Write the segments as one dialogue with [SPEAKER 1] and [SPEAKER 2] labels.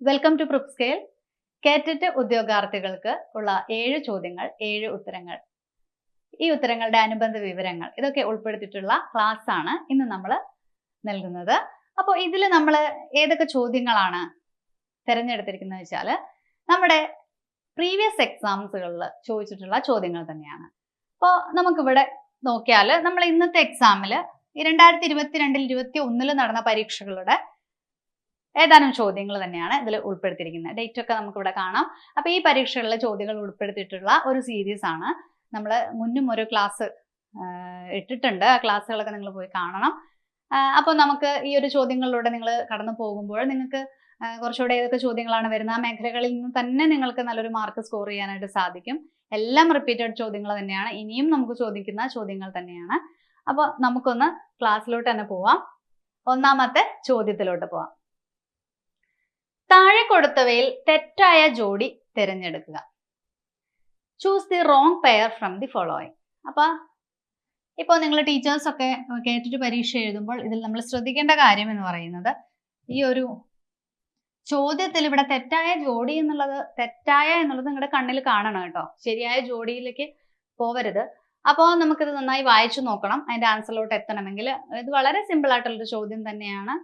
[SPEAKER 1] Welcome to proof scale കേറ്ററ്റ് ഉദ്യോഗാർത്ഥികൾക്ക് ഉള്ള ഏഴ് ചോദ്യങ്ങൾ ഏഴ് ഉത്തരങ്ങൾ. ഈ ഉത്തരങ്ങളുടെ അനുബന്ധ വിവരങ്ങൾ ഇതൊക്കെ ഉൾപ്പെടുത്തിയിട്ടുള്ള ക്ലാസ് ആണ് ഇന്ന് നമ്മൾ നൽകുന്നത്. അപ്പോൾ ഇതിൽ നമ്മൾ ഏതൊക്കെ ചോദ്യങ്ങളാണ് തിരഞ്ഞെടുത്തിരിക്കുന്നത് വെച്ചാൽ നമ്മുടെ പ്രീവിയസ് എക്സാംസുകളിൽ ചോദിച്ചിട്ടുള്ള ചോദ്യങ്ങൾ തന്നെയാണ്. അപ്പോൾ നമുക്കിവിടെ നോക്കിയാൽ നമ്മൾ ഇന്നത്തെ എക്സാമിൽ രണ്ടായിരത്തി ഇരുപത്തിരണ്ടിൽ ഇരുപത്തി ഒന്നിൽ നടന്ന പരീക്ഷകളുടെ ഏതാനും ചോദ്യങ്ങൾ തന്നെയാണ് ഇതിൽ ഉൾപ്പെടുത്തിയിരിക്കുന്നത്. ഡേറ്റ് ഒക്കെ നമുക്കിവിടെ കാണാം. അപ്പൊ ഈ പരീക്ഷകളിലെ ചോദ്യങ്ങൾ ഉൾപ്പെടുത്തിയിട്ടുള്ള ഒരു സീരീസ് ആണ്. നമ്മൾ മുന്നും ഒരു ക്ലാസ് ഇട്ടിട്ടുണ്ട്. ആ ക്ലാസ്സുകളൊക്കെ നിങ്ങൾ പോയി കാണണം. അപ്പോൾ നമുക്ക് ഈ ഒരു ചോദ്യങ്ങളിലൂടെ നിങ്ങൾ കടന്നു പോകുമ്പോൾ നിങ്ങൾക്ക് കുറച്ചുകൂടെ ഏതൊക്കെ ചോദ്യങ്ങളാണ് വരുന്നത്? ആ മേഖലകളിൽ നിന്ന് തന്നെ നിങ്ങൾക്ക് നല്ലൊരു മാർക്ക് സ്കോർ ചെയ്യാനായിട്ട് സാധിക്കും. എല്ലാം റിപ്പീറ്റഡ് ചോദ്യങ്ങൾ തന്നെയാണ്. ഇനിയും നമുക്ക് ചോദിക്കുന്ന ചോദ്യങ്ങൾ തന്നെയാണ്. അപ്പോൾ നമുക്കൊന്ന് ക്ലാസ്സിലോട്ട് തന്നെ പോവാം. ഒന്നാമത്തെ ചോദ്യത്തിലോട്ട് പോവാം. താഴെ കൊടുത്തവയിൽ തെറ്റായ ജോഡി തിരഞ്ഞെടുക്കുക. Choose the wrong pair from the following അപ്പൊ ഇപ്പോൾ നിങ്ങൾ ടീച്ചേഴ്സൊക്കെ കേട്ടിട്ട് പരീക്ഷ എഴുതുമ്പോൾ ഇതിൽ നമ്മൾ ശ്രദ്ധിക്കേണ്ട കാര്യം എന്ന് പറയുന്നത് ഈ ഒരു ചോദ്യത്തിൽ ഇവിടെ തെറ്റായ ജോഡി എന്നുള്ളത് തെറ്റായ എന്നുള്ളത് നിങ്ങളുടെ കണ്ണിൽ കാണണം കേട്ടോ. ശരിയായ ജോഡിയിലേക്ക് പോവരുത്. അപ്പോൾ നമുക്കിത് നന്നായി വായിച്ചു നോക്കണം. അതിന്റെ ആൻസറിലോട്ട് എത്തണമെങ്കിൽ ഇത് വളരെ സിമ്പിൾ ആയിട്ടുള്ളൊരു ചോദ്യം തന്നെയാണ്.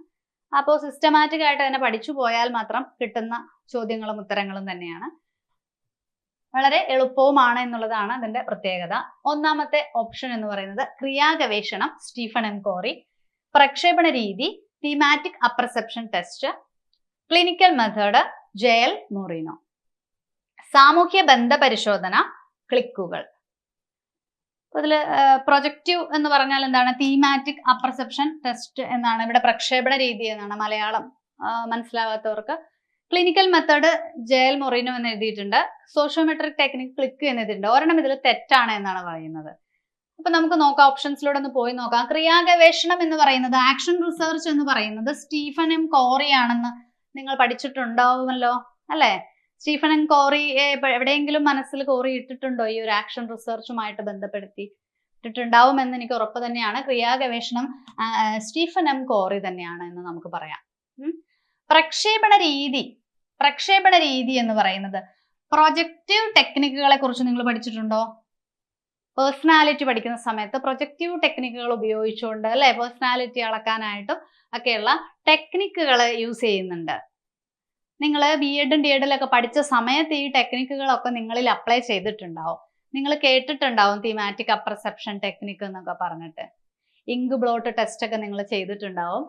[SPEAKER 1] അപ്പോൾ സിസ്റ്റമാറ്റിക് ആയിട്ട് തന്നെ പഠിച്ചു പോയാൽ മാത്രം കിട്ടുന്ന ചോദ്യങ്ങളും ഉത്തരങ്ങളും തന്നെയാണ്. വളരെ എളുപ്പവുമാണ് എന്നുള്ളതാണ് അതിന്റെ പ്രത്യേകത. ഒന്നാമത്തെ ഓപ്ഷൻ എന്ന് പറയുന്നത് ക്രിയാഗവേഷണം സ്റ്റീഫൻ എം കോറി. പ്രക്ഷേപണ രീതി thematic apperception test clinical method J L Moreno. സാമൂഹ്യ ബന്ധ പരിശോധന ക്ലിക്കുകൾ. അതിൽ പ്രൊജക്റ്റീവ് എന്ന് പറഞ്ഞാൽ എന്താണ്? തീമാറ്റിക് അപ്രസെപ്ഷൻ ടെസ്റ്റ് എന്നാണ് ഇവിടെ പ്രക്ഷേപണ രീതി എന്നാണ് Malayalam മനസ്സിലാവാത്തവർക്ക്. Clinical method J L Moreno എന്ന് എഴുതിയിട്ടുണ്ട്. സോഷ്യോമെട്രിക് ടെക്നിക് ക്ലിക്ക് എന്ന് എഴുതിയിട്ടുണ്ട് ഒരെണ്ണം ഇതിൽ തെറ്റാണ് എന്നാണ് പറയുന്നത്. അപ്പൊ നമുക്ക് നോക്കാം ഓപ്ഷൻസിലൂടെ ഒന്ന് പോയി നോക്കാം. ക്രിയാഗവേഷണം എന്ന് പറയുന്നത് ആക്ഷൻ റിസർച്ച് എന്ന് പറയുന്നത് സ്റ്റീഫൻ എം കോറി ആണെന്ന് നിങ്ങൾ പഠിച്ചിട്ടുണ്ടാവുമല്ലോ അല്ലെ? സ്റ്റീഫൻ എം കോറി എവിടെയെങ്കിലും മനസ്സിൽ കോറി ഇട്ടിട്ടുണ്ടോ? ഈ ഒരു ആക്ഷൻ റിസർച്ചുമായിട്ട് ബന്ധപ്പെടുത്തി ഇട്ടിട്ടുണ്ടാവുമെന്ന് എനിക്ക് ഉറപ്പ് തന്നെയാണ്. ക്രിയാഗവേഷണം ആ, ആ, സ്റ്റീഫൻ എം കോറി തന്നെയാണ് എന്ന് നമുക്ക് പറയാം. പ്രക്ഷേപണ രീതി പ്രക്ഷേപണ രീതി എന്ന് പറയുന്നത് പ്രൊജക്റ്റീവ് ടെക്നിക്കുകളെ കുറിച്ച് നിങ്ങൾ പഠിച്ചിട്ടുണ്ടോ? പേഴ്സണാലിറ്റി പഠിക്കുന്ന സമയത്ത് പ്രൊജക്റ്റീവ് ടെക്നിക്കുകൾ ഉപയോഗിച്ചുകൊണ്ട് അല്ലെ? പേഴ്സണാലിറ്റി അളക്കാനായിട്ടും ഒക്കെയുള്ള ടെക്നിക്കുകൾ യൂസ് ചെയ്യുന്നുണ്ട്. നിങ്ങൾ ബി എഡും ഡി എഡിലൊക്കെ പഠിച്ച സമയത്ത് ഈ ടെക്നിക്കുകളൊക്കെ നിങ്ങളിൽ അപ്ലൈ ചെയ്തിട്ടുണ്ടാവും. നിങ്ങൾ കേട്ടിട്ടുണ്ടാവും തീമാറ്റിക് അപ്രസെപ്ഷൻ ടെക്നിക്ക് എന്നൊക്കെ പറഞ്ഞിട്ട്. ഇങ്ക് ബ്ലോട്ട് ടെസ്റ്റ് ഒക്കെ നിങ്ങൾ ചെയ്തിട്ടുണ്ടാവും.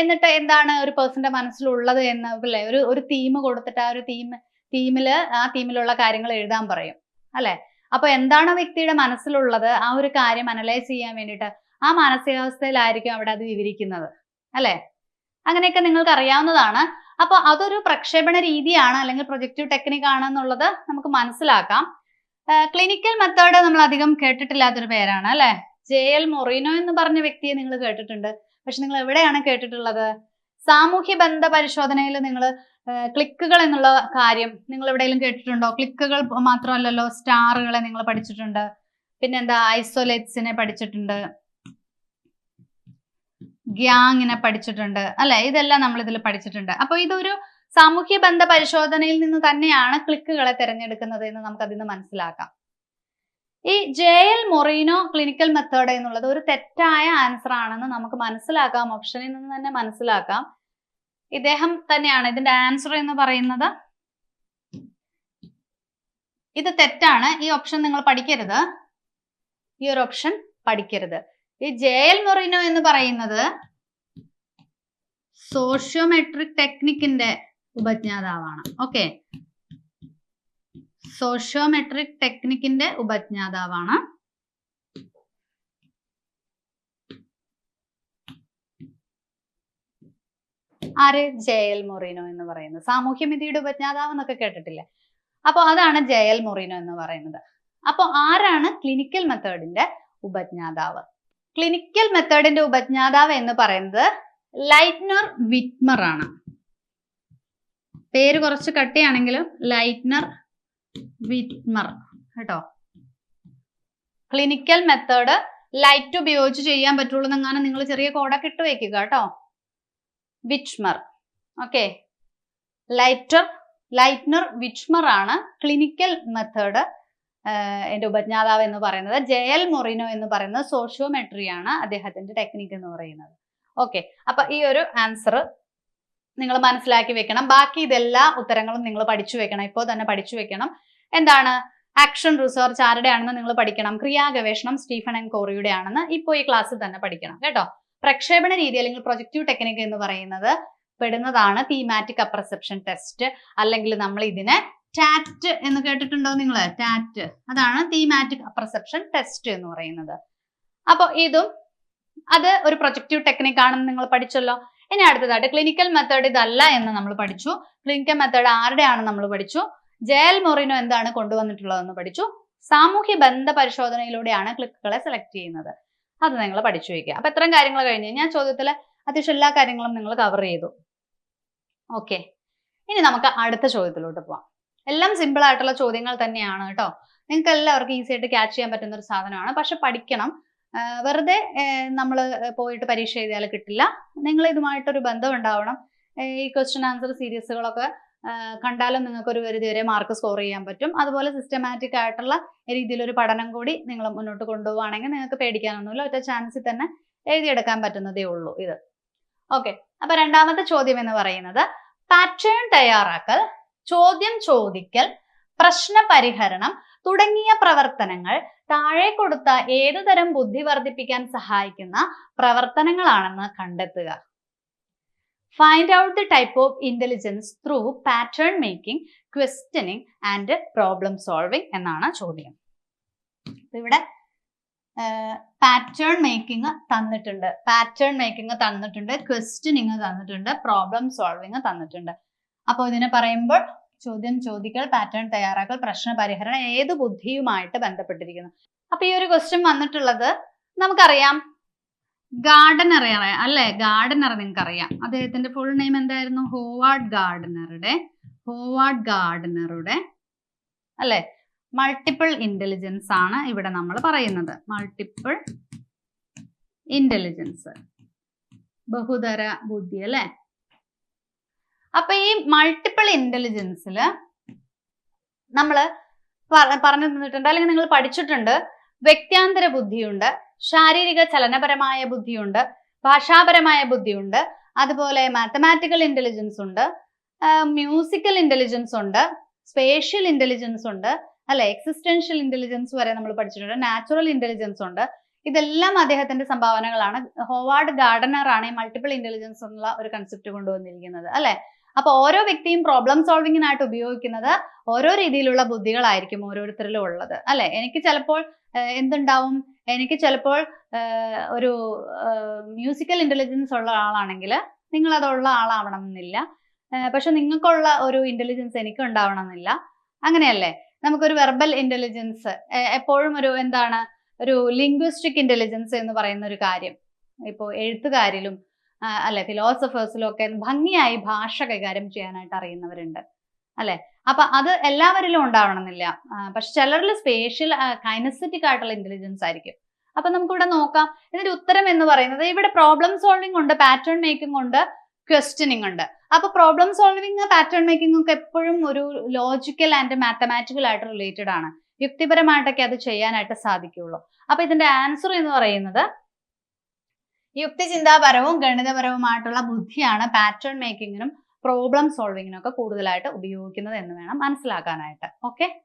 [SPEAKER 1] എന്നിട്ട് എന്താണ് ഒരു പേഴ്സന്റെ മനസ്സിലുള്ളത് എന്ന് അല്ലേ ഒരു ഒരു തീം കൊടുത്തിട്ട് ആ ഒരു തീം തീമിൽ ആ തീമിലുള്ള കാര്യങ്ങൾ എഴുതാൻ പറയും. അല്ലേ? അപ്പൊ എന്താണ് വ്യക്തിയുടെ മനസ്സിലുള്ളത്? ആ ഒരു കാര്യം അനലൈസ് ചെയ്യാൻ വേണ്ടിയിട്ട് ആ മാനസികാവസ്ഥയിലായിരിക്കും അവിടെ അത് വിവരിക്കുന്നത്. അല്ലേ? അങ്ങനെയൊക്കെ നിങ്ങൾക്ക് അറിയാവുന്നതാണ്. അപ്പൊ അതൊരു പ്രക്ഷേപണ രീതിയാണ് അല്ലെങ്കിൽ പ്രൊജക്റ്റീവ് ടെക്നിക് ആണ് എന്നുള്ളത് നമുക്ക് മനസ്സിലാക്കാം. ക്ലിനിക്കൽ മെത്തേഡ് നമ്മൾ അധികം കേട്ടിട്ടില്ലാത്തൊരു പേരാണ് അല്ലെ? ജെ എൽ മൊറീനോ എന്ന് പറഞ്ഞ വ്യക്തിയെ നിങ്ങൾ കേട്ടിട്ടുണ്ട്. പക്ഷെ നിങ്ങൾ എവിടെയാണ് കേട്ടിട്ടുള്ളത്? സാമൂഹ്യ ബന്ധ പരിശോധനയിൽ നിങ്ങൾ ക്ലിക്കുകൾ എന്നുള്ള കാര്യം നിങ്ങൾ എവിടെയെങ്കിലും കേട്ടിട്ടുണ്ടോ? ക്ലിക്കുകൾ മാത്രമല്ലല്ലോ സ്റ്റാറുകളെ നിങ്ങൾ പഠിച്ചിട്ടുണ്ട്. പിന്നെന്താ ഐസോലേറ്റ്സിനെ പഠിച്ചിട്ടുണ്ട്. ഗ്യാങ്ങിനെ പഠിച്ചിട്ടുണ്ട്. അല്ലെ? ഇതെല്ലാം നമ്മൾ ഇതിൽ പഠിച്ചിട്ടുണ്ട്. അപ്പൊ ഇതൊരു സാമൂഹ്യ ബന്ധ പരിശോധനയിൽ നിന്ന് തന്നെയാണ് ക്ലിക്കുകളെ തിരഞ്ഞെടുക്കുന്നത് എന്ന് നമുക്ക് അതിൽ മനസ്സിലാക്കാം. ഈ J L Moreno clinical method എന്നുള്ളത് ഒരു തെറ്റായ ആൻസർ ആണെന്ന് നമുക്ക് മനസ്സിലാക്കാം. ഓപ്ഷനിൽ നിന്ന് തന്നെ മനസ്സിലാക്കാം. ഇദ്ദേഹം തന്നെയാണ് ഇതിന്റെ ആൻസർ എന്ന് പറയുന്നത്. ഇത് തെറ്റാണ്. ഈ ഓപ്ഷൻ നിങ്ങൾ പഠിക്കരുത്. ഈ ഒരു ഓപ്ഷൻ പഠിക്കരുത്. ഈ ജെ എൽ മൊറീനോ എന്ന് പറയുന്നത് സോഷ്യോമെട്രിക് ടെക്നിക്കിന്റെ ഉപജ്ഞാതാവാണ്. ഓക്കെ സോഷ്യോമെട്രിക് ടെക്നിക്കിന്റെ ഉപജ്ഞാതാവാണ്. ആര്? ജെ എൽ മൊറീനോ എന്ന് പറയുന്നത്. സാമൂഹ്യമിതിയുടെ ഉപജ്ഞാതാവ് എന്നൊക്കെ കേട്ടിട്ടില്ലേ? അപ്പൊ അതാണ് ജെ എൽ മൊറീനോ എന്ന് പറയുന്നത്. അപ്പൊ ആരാണ് ക്ലിനിക്കൽ മെത്തേഡിന്റെ ഉപജ്ഞാതാവ്? ക്ലിനിക്കൽ മെത്തേഡിന്റെ ഉപജ്ഞാതാവ് എന്ന് പറയുന്നത് ലൈറ്റ്നർ വിറ്റ്മർ ആണ്. പേര് കുറച്ച് കട്ടിയാണെങ്കിലും ലൈറ്റ്നർ വിറ്റ്മർ കേട്ടോ? ക്ലിനിക്കൽ മെത്തേഡ് ലൈറ്റ് ഉപയോഗിച്ച് ചെയ്യാൻ പറ്റുള്ളൂ എന്നാണ് നിങ്ങൾ ചെറിയ കോഡൊക്കെ ഇട്ട് വെക്കുക കേട്ടോ? വിറ്റ്മർ. ഓക്കെ ലൈറ്റർ ലൈറ്റ്നർ വിറ്റ്മർ ആണ് ക്ലിനിക്കൽ മെത്തേഡ് എന്റെ ഉപജ്ഞാതാവ് എന്ന് പറയുന്നത് ജയൽ മൊറിനോ എന്ന് പറയുന്നത് സോഷ്യോമെട്രി ആണ് അദ്ദേഹത്തിന്റെ ടെക്നിക്ക് എന്ന് പറയുന്നത്. ഓക്കെ അപ്പൊ ഈ ഒരു ആൻസർ നിങ്ങൾ മനസ്സിലാക്കി വെക്കണം. ബാക്കി ഇതെല്ലാ ഉത്തരങ്ങളും നിങ്ങൾ പഠിച്ചു വെക്കണം. ഇപ്പോൾ തന്നെ പഠിച്ചു വെക്കണം. എന്താണ്? ആക്ഷൻ റിസർച്ച് ആരുടെയാണെന്ന് നിങ്ങൾ പഠിക്കണം. ക്രിയാ ഗവേഷണം സ്റ്റീഫൻ ആൻഡ് കോറിയുടെ ആണെന്ന് ഇപ്പോൾ ഈ ക്ലാസ്സിൽ തന്നെ പഠിക്കണം. കേട്ടോ? പ്രക്ഷേപണ രീതി അല്ലെങ്കിൽ പ്രൊജക്റ്റീവ് ടെക്നിക്ക് എന്ന് പറയുന്നത് പെടുന്നതാണ് തീമാറ്റിക് അപ്രസെപ്ഷൻ ടെസ്റ്റ് അല്ലെങ്കിൽ നമ്മൾ ഇതിനെ ടാറ്റ് എന്ന് കേട്ടിട്ടുണ്ടോ നിങ്ങൾ ടാറ്റ്. അതാണ് തീമാറ്റിക് അപ്രസെപ്ഷൻ ടെസ്റ്റ് എന്ന് പറയുന്നത്. അപ്പോൾ ഇതും അത് ഒരു പ്രൊജക്റ്റീവ് ടെക്നിക് ആണെന്ന് നിങ്ങൾ പഠിച്ചല്ലോ. ഇനി അടുത്തതായിട്ട് ക്ലിനിക്കൽ മെത്തേഡ് ഇതല്ല എന്ന് നമ്മൾ പഠിച്ചു. ക്ലിനിക്കൽ മെത്തേഡ് ആരുടെയാണെന്ന് നമ്മൾ പഠിച്ചു. ജയൽ മൊറിനോ എന്താണ് കൊണ്ടുവന്നിട്ടുള്ളതെന്ന് പഠിച്ചു. സാമൂഹ്യ ബന്ധ പരിശോധനയിലൂടെയാണ് ക്ലിക്കുകളെ സെലക്ട് ചെയ്യുന്നത്. അത് നിങ്ങൾ പഠിച്ചു വയ്ക്കുക. അപ്പൊ ഇത്രയും കാര്യങ്ങൾ കഴിഞ്ഞ് ഞാൻ ചോദ്യത്തിലെ അത്യാവശ്യം എല്ലാ കാര്യങ്ങളും നിങ്ങൾ കവർ ചെയ്തു. ഓക്കെ ഇനി നമുക്ക് അടുത്ത ചോദ്യത്തിലോട്ട് പോവാം. എല്ലാം സിമ്പിൾ ആയിട്ടുള്ള ചോദ്യങ്ങൾ തന്നെയാണ് കേട്ടോ നിങ്ങൾക്ക് എല്ലാവർക്കും ഈസി ആയിട്ട് ക്യാച്ച് ചെയ്യാൻ പറ്റുന്ന ഒരു സാധനമാണ്. പക്ഷെ പഠിക്കണം. വെറുതെ നമ്മൾ പോയിട്ട് പരീക്ഷ എഴുതിയാൽ കിട്ടില്ല. നിങ്ങൾ ഇതുമായിട്ടൊരു ബന്ധം ഉണ്ടാവണം. ഈ ക്വസ്റ്റ്യൻ ആൻസർ സീരീസുകളൊക്കെ കണ്ടാലും നിങ്ങൾക്ക് ഒരു പരിധി വരെ മാർക്ക് സ്കോർ ചെയ്യാൻ പറ്റും. അതുപോലെ സിസ്റ്റമാറ്റിക് ആയിട്ടുള്ള രീതിയിലൊരു പഠനം കൂടി നിങ്ങൾ മുന്നോട്ട് കൊണ്ടുപോവുകയാണെങ്കിൽ നിങ്ങൾക്ക് പേടിക്കാനൊന്നുമില്ല. ഒറ്റ ചാൻസിൽ തന്നെ എഴുതിയെടുക്കാൻ പറ്റുന്നതേ ഉള്ളൂ ഇത്. ഓക്കെ അപ്പൊ രണ്ടാമത്തെ ചോദ്യം എന്ന് പറയുന്നത് പാറ്റേൺ തയ്യാറാക്കൽ ചോദ്യം ചോദിക്കൽ പ്രശ്ന പരിഹരണം തുടങ്ങിയ പ്രവർത്തനങ്ങൾ താഴെ കൊടുത്ത ഏതു തരം ബുദ്ധി വർദ്ധിപ്പിക്കാൻ സഹായിക്കുന്ന പ്രവർത്തനങ്ങളാണെന്ന് കണ്ടെത്തുക. Find out the type of intelligence through pattern making questioning and problem solving എന്നാണ് ചോദ്യം. ഇവിടെ പാറ്റേൺ മേക്കിംഗ് തന്നിട്ടുണ്ട്. പാറ്റേൺ മേക്കിംഗ് തന്നിട്ടുണ്ട് ക്വസ്റ്റ്യനിങ് തന്നിട്ടുണ്ട് പ്രോബ്ലം സോൾവിങ് തന്നിട്ടുണ്ട്. അപ്പോൾ ഇതിനെ പറയുമ്പോൾ ചോദ്യം ചോദിക്കൽ പാറ്റേൺ തയ്യാറാക്കൽ പ്രശ്ന പരിഹരണം ഏത് ബുദ്ധിയുമായിട്ട് ബന്ധപ്പെട്ടിരിക്കുന്നു. അപ്പൊ ഈ ഒരു ക്വസ്റ്റ്യൻ വന്നിട്ടുള്ളത് നമുക്കറിയാം. ഗാർഡനർ അറിയാം അല്ലെ? ഗാർഡനർ നിങ്ങൾക്ക് അറിയാം അദ്ദേഹത്തിന്റെ ഫുൾ നെയിം എന്തായിരുന്നു? ഹോവാർഡ് ഗാർഡനറുടെ ഹോവാർഡ് ഗാർഡനറുടെ അല്ലെ? മൾട്ടിപ്പിൾ ഇന്റലിജൻസ് ആണ് ഇവിടെ നമ്മൾ പറയുന്നത്. മൾട്ടിപ്പിൾ ഇന്റലിജൻസ് ബഹുതര ബുദ്ധി അല്ലെ? അപ്പൊ ഈ മൾട്ടിപ്പിൾ ഇന്റലിജൻസിൽ നമ്മൾ പറഞ്ഞു തന്നിട്ടുണ്ട് അല്ലെങ്കിൽ നിങ്ങൾ പഠിച്ചിട്ടുണ്ട്. വ്യക്തിയാന്തര ബുദ്ധിയുണ്ട് ശാരീരിക ചലനപരമായ ബുദ്ധിയുണ്ട് ഭാഷാപരമായ ബുദ്ധിയുണ്ട് അതുപോലെ മാത്തമാറ്റിക്കൽ ഇന്റലിജൻസ് ഉണ്ട് മ്യൂസിക്കൽ ഇന്റലിജൻസ് ഉണ്ട് സ്പേഷ്യൽ ഇന്റലിജൻസ് ഉണ്ട് അല്ലെ എക്സിസ്റ്റൻഷ്യൽ ഇന്റലിജൻസ് വരെ നമ്മൾ പഠിച്ചിട്ടുണ്ട് നാച്ചുറൽ ഇന്റലിജൻസ് ഉണ്ട്. ഇതെല്ലാം അദ്ദേഹത്തിന്റെ സംഭാവനകളാണ്. ഹോവാർഡ് ഗാർഡനർ ആണ് ഈ മൾട്ടിപ്പിൾ ഇന്റലിജൻസ് എന്നുള്ള ഒരു കൺസെപ്റ്റ് കൊണ്ടുവന്നിരിക്കുന്നത് അല്ലെ? അപ്പൊ ഓരോ വ്യക്തിയും പ്രോബ്ലം സോൾവിങ്ങിനായിട്ട് ഉപയോഗിക്കുന്നത് ഓരോ രീതിയിലുള്ള ബുദ്ധികളായിരിക്കും ഓരോരുത്തരിലും ഉള്ളത് അല്ലെ? എനിക്ക് ചിലപ്പോൾ എന്തുണ്ടാവും? എനിക്ക് ചിലപ്പോൾ ഒരു മ്യൂസിക്കൽ ഇന്റലിജൻസ് ഉള്ള ആളാണെങ്കിൽ നിങ്ങൾ അതുള്ള ആളാവണം എന്നില്ല പക്ഷെ നിങ്ങൾക്കുള്ള ഒരു ഇന്റലിജൻസ് എനിക്ക് ഉണ്ടാവണം എന്നില്ല അങ്ങനെയല്ലേ? നമുക്കൊരു വെർബൽ ഇന്റലിജൻസ് എപ്പോഴും ഒരു എന്താണ്? ഒരു ലിംഗ്വിസ്റ്റിക് ഇന്റലിജൻസ് എന്ന് പറയുന്ന ഒരു കാര്യം. ഇപ്പോൾ എഴുത്തുകാരിലും അല്ലെ ഫിലോസഫേഴ്സിലും ഒക്കെ ഭംഗിയായി ഭാഷ കൈകാര്യം ചെയ്യാനായിട്ട് അറിയുന്നവരുണ്ട് അല്ലെ? അപ്പൊ അത് എല്ലാവരിലും ഉണ്ടാവണമെന്നില്ല. പക്ഷെ ചിലരിൽ സ്പേഷ്യൽ കൈനസറ്റിക് ആയിട്ടുള്ള ഇന്റലിജൻസ് ആയിരിക്കും. അപ്പൊ നമുക്കിവിടെ നോക്കാം. ഇതിന്റെ ഉത്തരം എന്ന് പറയുന്നത് ഇവിടെ പ്രോബ്ലം സോൾവിംഗ് ഉണ്ട് പാറ്റേൺ മേക്കിംഗ് ഉണ്ട് ക്വസ്റ്റ്യനിങ് ഉണ്ട്. അപ്പൊ പ്രോബ്ലം സോൾവിംഗ് പാറ്റേൺ മേക്കിംഗ് ഒക്കെ എപ്പോഴും ഒരു ലോജിക്കൽ ആൻഡ് മാത്തമാറ്റിക്കൽ ആയിട്ട് റിലേറ്റഡ് ആണ്. യുക്തിപരമായിട്ടൊക്കെ അത് ചെയ്യാനായിട്ട് സാധിക്കുള്ളൂ അപ്പൊ ഇതിന്റെ ആൻസർ എന്ന് പറയുന്നത് യുക്തിചിന്താപരവും ഗണിതപരവുമായിട്ടുള്ള ബുദ്ധിയാണ് പാറ്റേൺ മേക്കിങ്ങിനും പ്രോബ്ലം സോൾവിങ്ങിനും ഒക്കെ കൂടുതലായിട്ട് ഉപയോഗിക്കുന്നത് എന്ന് വേണം മനസ്സിലാക്കാനായിട്ട്. ഓക്കെ